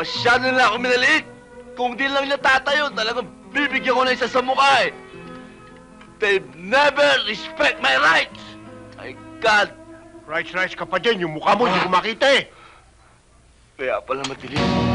Masyado na ako minaliit. Kung di lang niya tatayo, talagang bibigyan ko na isa sa mukha eh. They never respect my rights. My God, Rights, rights ka pa dyan. Yung mukha mo, hindi ko makita eh. kaya pala matilis.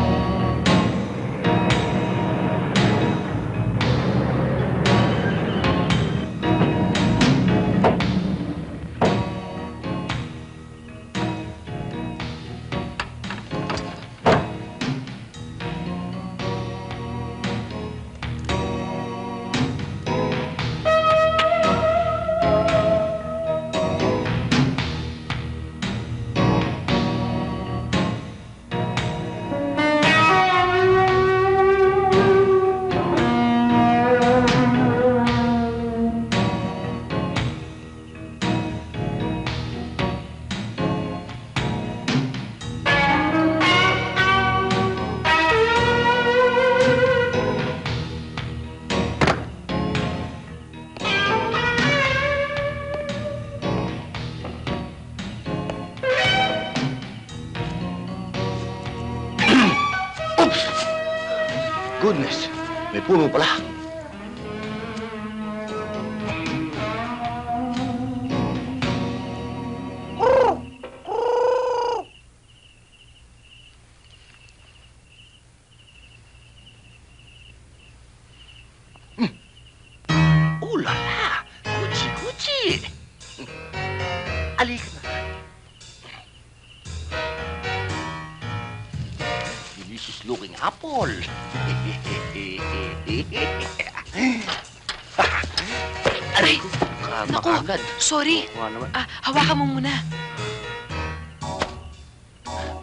Puno pala. Gucci, Gucci! Alika Delicious looking apple. Aray! Kama Naku, agad. sorry. Oo nga naman. Ah, hawakan mo muna.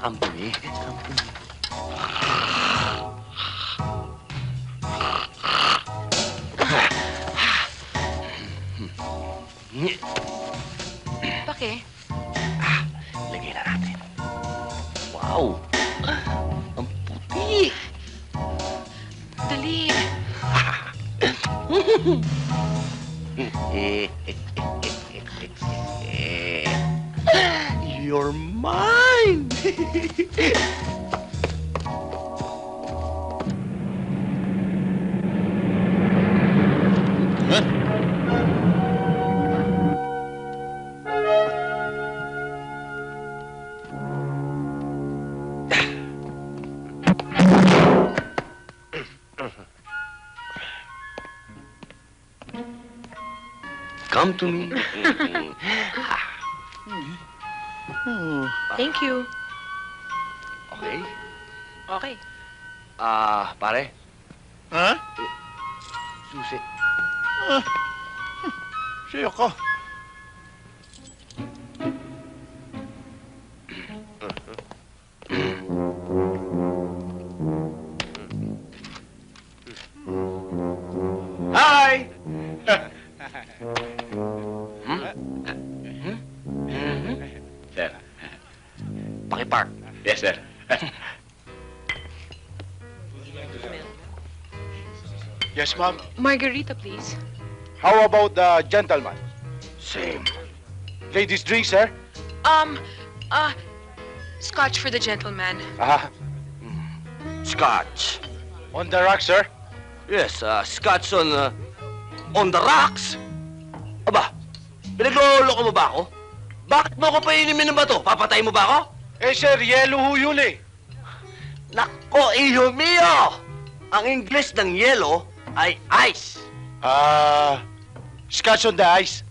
Company. Company. Pake. see Come to me. Thank you. Okay. Okay. Ah, pare, Ha? susi. Siya ka. Yes, ma'am. Margarita, please. How about the gentleman? Same. Ladies drink, sir? Um, uh, scotch for the gentleman. Ah, Scotch. on the rack, sir? Yes, uh, scotch on, uh, on the rocks. Aba, pinaglolo mo ba ako? Bakit mo ako painimin ng bato? Papatay mo ba ako? Eh, sir, yellow ho yun eh. Nako, iho mio! Ang English ng yellow ay ice. Ah, scotch on the ice.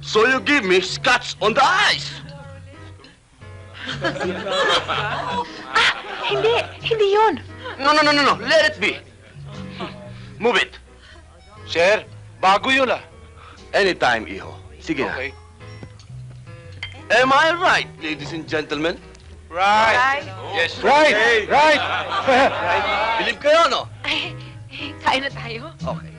So you give me scotch on the ice. Hindi, hindi yun. No, no, no, no, no. Let it be. Move it. Sir, bago yun ah. Anytime, iho. Sige na. Okay. Am I right, ladies and gentlemen? Right. Yes. Right, right. Believe kayo, no? Kain na tayo. Okay.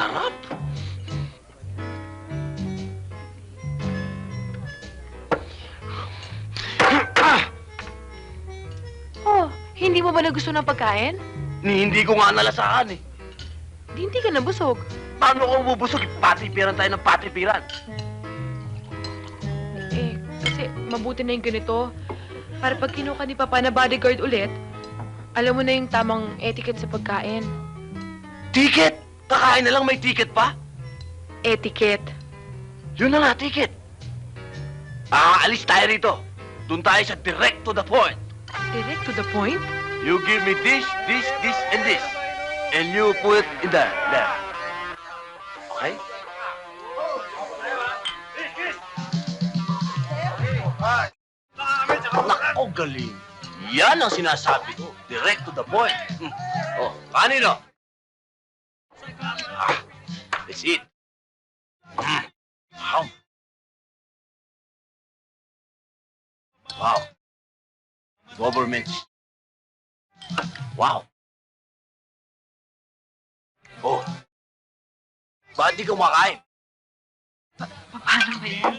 Sarap. Oh, hindi mo ba nagusto ng pagkain? Ni hindi ko nga nalasahan eh. Di hindi ka nabusog. Paano ko bubusog? Patipiran tayo ng patipiran. Eh, kasi mabuti na yung ganito. Para pag kinuha ni Papa na bodyguard ulit, alam mo na yung tamang etiquette sa pagkain. Ticket! Kakain na lang may ticket pa? Etiquette. Yun na nga, ticket. Aalis tayo rito. Doon tayo sa direct to the point. Direct to the point? You give me this, this, this, and this. And you put it in there, there. Okay? Nako, galing. Yan ang sinasabi ko. Direct to the point. Hmm. Oh, kanino? Ah, that's it. Mm. Wow. Wow. Government. Wow. Oh. Ba't di kumakain? Paano ba yan?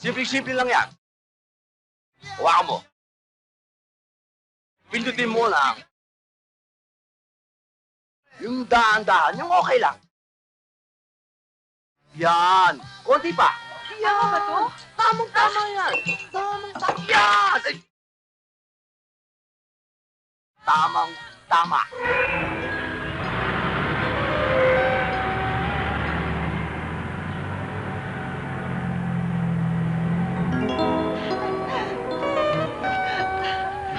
Simple-simple lang yan. Hawakan mo. Pindutin mo lang. Yung daan-daan, yung okay lang. Yan. Konti pa. Tama ba to? Tamang-tama yan. Tamang-tama. Yan! Ay. Tamang-tama.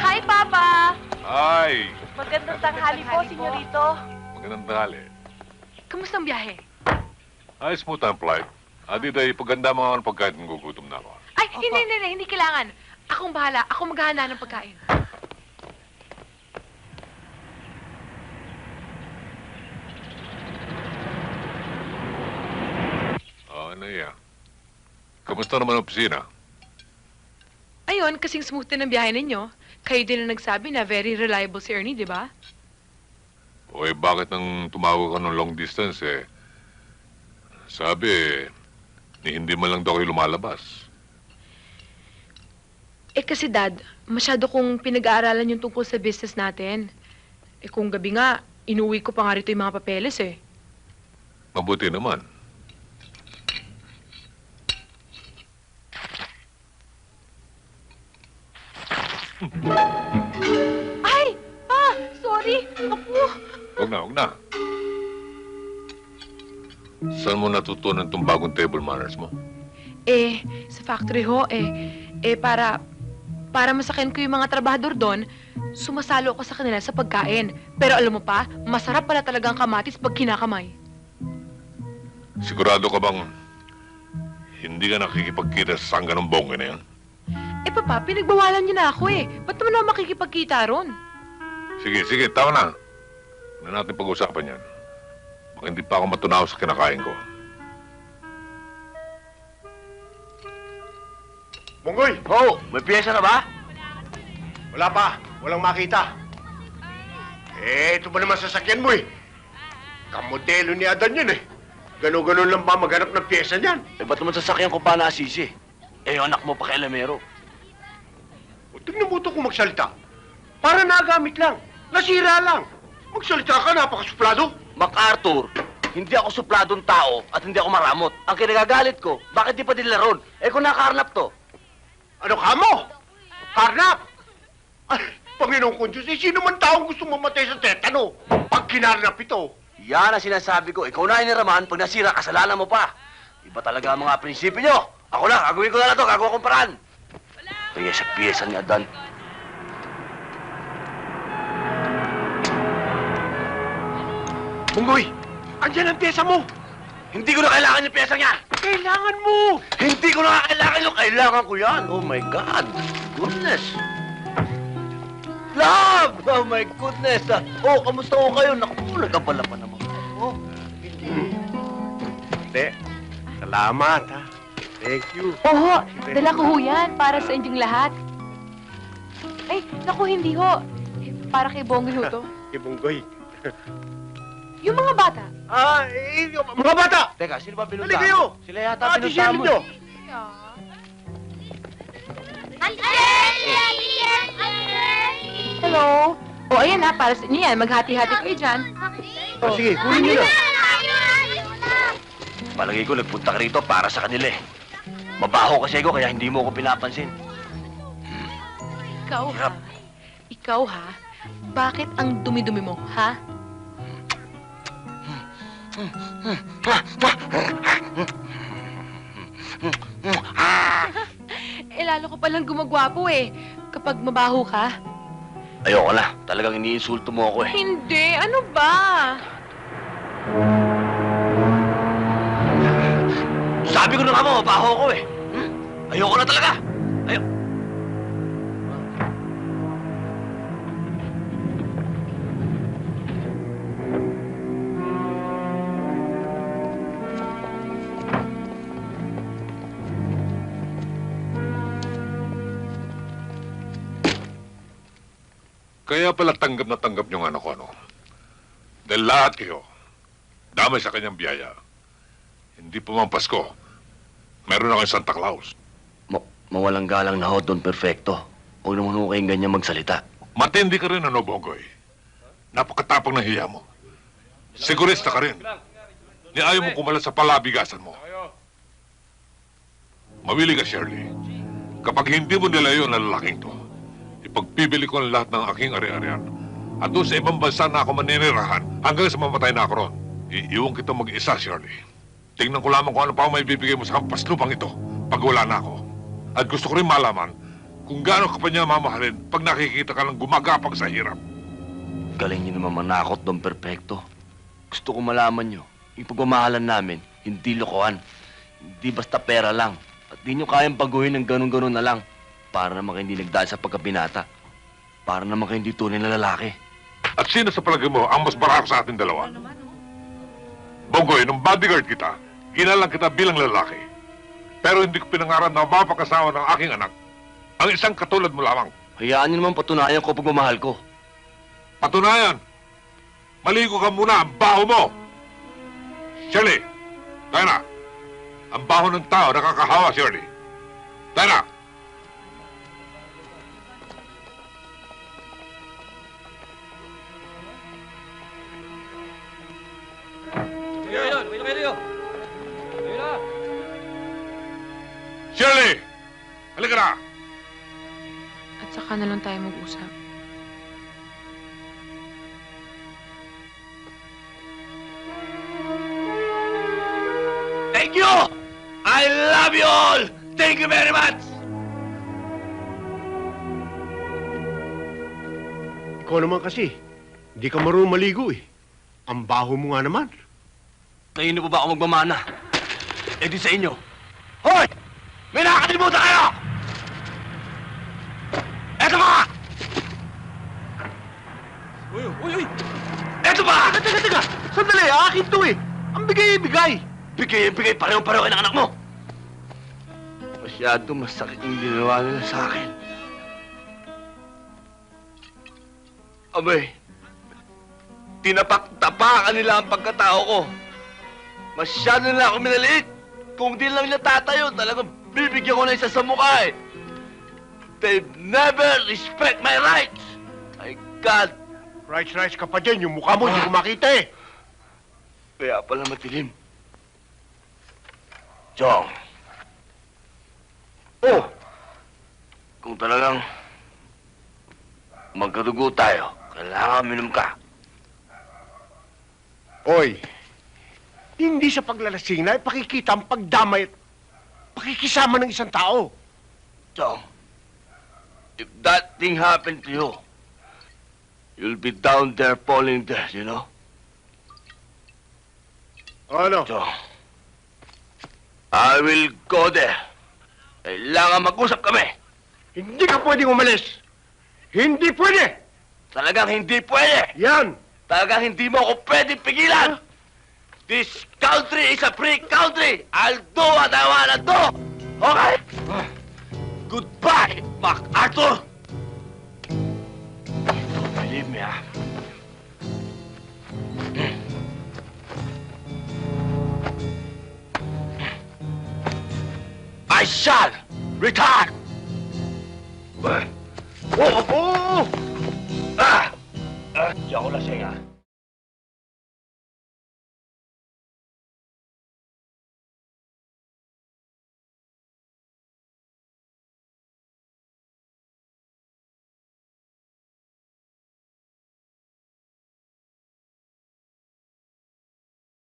Hi, Papa! Ay, Magandang tanghali po, senyorito. Magandang tanghali. Kamusta ang biyahe? Ayos mo ang flight. Adi day, paganda mga ng pagkain kung gugutom na ako. Ay, hindi, hindi, hindi, hindi kailangan. Akong bahala. Ako maghahanda ng pagkain. Ah, ano yan? Kamusta naman ang opisina? Ayun, kasing smooth din ang biyahe ninyo. Kayo din ang nagsabi na very reliable si Ernie, di ba? O eh, bakit nang tumawag ka ng long distance eh? Sabi, ni hindi man lang daw kayo lumalabas. Eh kasi dad, masyado kong pinag-aaralan yung tungkol sa business natin. Eh kung gabi nga, inuwi ko pa nga rito yung mga papeles eh. Mabuti naman. Ay! Ah! Sorry! Ako! Huwag na, huwag na. Saan mo natutunan itong bagong table manners mo? Eh, sa factory ho, eh, eh para, para masakin ko yung mga trabahador doon, sumasalo ako sa kanila sa pagkain. Pero alam mo pa, masarap pala talagang kamatis pag kinakamay. Sigurado ka bang hindi ka nakikipagkita sa sangga ng bongga na yan? Eh papa, pinagbawalan niyo na ako eh. Ba't naman ako makikipagkita ron? Sige, sige, tama na. Na natin pag-usapan yan. Baka hindi pa ako matunaw sa kinakain ko. Munggoy, Oh, may piyesa na ba? wala pa. Walang makita. Eh, ito ba naman sasakyan mo eh? Kamodelo ni Adan yun eh. Ganun-ganun lang ba maghanap ng pyesa niyan? Eh, ba't naman sasakyan ko pa nasisi? Eh, yung anak mo pa kay Lamero. O, tignan mo ito kung magsalita. Para nagamit lang. Nasira lang. Magsalita ka, napakasuplado. MacArthur, hindi ako supladong tao at hindi ako maramot. Ang kinagagalit ko, bakit di pa dilaron? Eh kung nakaharnap to. Ano ka mo? Karnap! Ay, Panginoon kong Diyos, eh, sino man taong gusto mamatay sa tetano? Pag kinarnap ito, Yan ang sinasabi ko. Ikaw na iniraman, pag nasira, kasalanan mo pa. Iba talaga ang mga prinsipyo nyo. Ako na, gagawin ko na lang to, gagawa kong paraan. Kaya sa piyesa ni Adan. Munggoy, andyan ang pyesa mo. Hindi ko na kailangan yung piyesa niya. Kailangan mo. Hindi ko na kailangan yung kailangan ko yan. Oh my God. Goodness. Love! Oh my goodness. Ah, Oh, kamusta ko kayo? Naku, nagkabala pa naman. Oh. Hindi. Salamat, ha. Thank you. Oho, dala ko ho yan para sa inyong lahat. Ay, naku, hindi ho. Para kay Bongi ho to. Kay Munggoy. Yung mga bata, Ah, eh, mga bata! Teka, sino ba Dali kayo! Sila yata Ah, pinuntahan mo. nyo! Hello? O, ayan na, para sa inyo yan. Maghati-hati kayo dyan. Ah, sige, kunin nyo na. Palagay ko nagpunta ka rito para sa kanila eh. Mabaho kasi ako kaya hindi mo ako pinapansin. Ikaw, ha? Ikaw, ha? Bakit ang dumi-dumi mo, ha? eh, lalo ka palang gumagwapo eh. Kapag mabaho ka. Ayoko na. Talagang iniinsulto mo ako eh. Hindi, ano ba? Sabi ko na nga mo, mabaho ako eh. Hmm? Ayoko na talaga. Kaya pala tanggap na tanggap niyong anak ko, ano? Dahil lahat kayo, damay sa kanyang biyaya. Hindi po mang Pasko. Meron ako yung Santa Claus. Ma- mawalang galang na ho, Don Perfecto. Huwag naman ho kayong ganyan magsalita. Matindi ka rin, ano, Bongoy? Napakatapang ng hiya mo. Sigurista ka rin. Ni ayaw mo kumalat sa palabigasan mo. Mawili ka, Shirley. Kapag hindi mo nilayo ang lalaking to, ipagpibili ko ang lahat ng aking ari-arian. At doon sa ibang bansa na ako maninirahan hanggang sa mamatay na ako ron. Iiwan kita mag-isa, Shirley. Tingnan ko lamang kung ano pa ang may bibigay mo sa hampas ito pag wala na ako. At gusto ko rin malaman kung gaano ka pa niya mamahalin pag nakikita ka lang gumagapang sa hirap. Galing niyo naman manakot, Don Perfecto. Gusto ko malaman niyo, yung pagmamahalan namin, hindi lokohan. Hindi basta pera lang. At di niyo kayang baguhin ng ganun-ganun na lang. Para naman kayo hindi nagdaan sa pagkabinata. Para naman kayo hindi tunay na lalaki. At sino sa palagay mo ang mas barako sa ating dalawa? Bongoy, nung bodyguard kita, ginalang kita bilang lalaki. Pero hindi ko pinangarap na mapakasawa ng aking anak. Ang isang katulad mo lamang. Hayaan niyo naman patunayan ko pagmamahal ko. Patunayan, maligo ka muna ang baho mo. Shirley, tayo na. Ang baho ng tao nakakahawa, Shirley. Tayo na. Shirley! Halika na! At saka na lang tayo mag-usap. Thank you! I love you all! Thank you very much! Ikaw naman kasi, hindi ka marunong maligo eh. Ang baho mo nga naman. Kayo po ba ako magmamana? Eh di sa inyo. Hoy! May nakakalimutan kayo! Eto ba? Uy, uy, uy! Eto ba? Teka, teka, teka! Sandali, akin to eh! Ang bigay-bigay! Bigay-bigay pareho-pareho kayo ng anak mo. Masyado masakit yung ginawa nila sa akin. Abay, tinapak-tapakan nila ang pagkatao ko. Masyado nila ako minaliit. Kung di lang nila tatayo, talagang bibigyan ko na isa sa mukha eh. They never respect my rights. My God, Rice, rice ka pa dyan. Yung mukha mo, hindi ko makita eh. kaya pala matilim. Chong. Oh! Kung talagang magkadugo tayo, kailangan minum ka. Oy, hindi sa paglalasing na ipakikita ang pagdamay at pakikisama ng isang tao. Chong, if that thing happened to you, you'll be down there falling dead, you know? Ano? Chong, I will go there. Kailangan mag-usap kami. Hindi ka pwedeng umalis. Hindi pwede! Talagang hindi pwede. Yan! Talagang hindi mo ako pwede pigilan! This country is a free country. I'll do what I wanna do. Okay? Goodbye, MacArthur. Don't believe me, ah. I shall retire. Whoa, whoa, whoa. Ah! Ah, di ako lasing, ah.